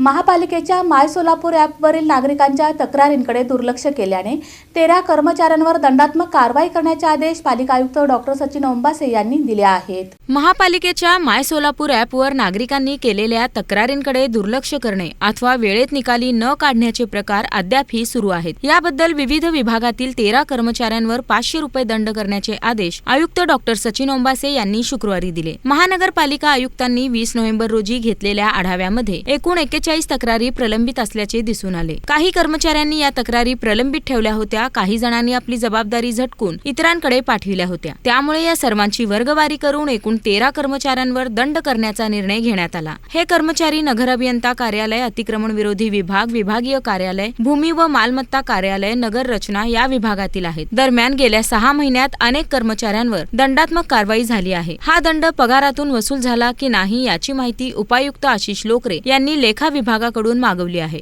महापालिकेच्या माय सोलापूर ॲपवरील नागरिकांच्या तक्रारींकडे दुर्लक्ष केल्याने तेरा कर्मचाऱ्यांवर दंडात्मक कारवाई करण्याचे आदेश पालिका आयुक्त डॉक्टर सचिन ओंबासे यांनी दिले आहेत. महापालिकेच्या माय सोलापूर ॲपवर नागरिकांनी केलेल्या तक्रारींकडे दुर्लक्ष करणे अथवा वेळेत निकाली न काढण्याचे प्रकार अद्यापही सुरू आहेत. याबद्दल विविध विभागातील तेरा कर्मचाऱ्यांवर पाचशे रुपये दंड करण्याचे आदेश आयुक्त डॉक्टर सचिन ओंबासे यांनी शुक्रवारी दिले. महानगरपालिका आयुक्तांनी वीस नोव्हेंबर रोजी घेतलेल्या आढाव्यामध्ये एकूण एक्केचाळीस तक्रारी प्रलंबित असल्याचे दिसून आले. काही कर्मचाऱ्यांनी या तक्रारी प्रलंबित ठेवल्या होत्या. काही जणांनी आपली जबाबदारी झटकून इतरांकडे पाठविल्या होत्या. त्यामुळे या सर्वांची वर्गवारी करून एकूण तेरा कर्मचाऱ्यांवर दंड करण्याचा निर्णय घेण्यात आला. हे कर्मचारी नगर अभियंता कार्यालय अतिक्रमण विरोधी विभाग विभागीय कार्यालय भूमी व मालमत्ता कार्यालय नगर रचना या विभागातील आहेत. दरम्यान गेल्या सहा महिन्यात अनेक कर्मचाऱ्यांवर दंडात्मक कारवाई झाली आहे. हा दंड पगारातून वसूल झाला की नाही याची माहिती उपायुक्त आशिष लोकरे यांनी लेखा विभागाकडून मागवली आहे.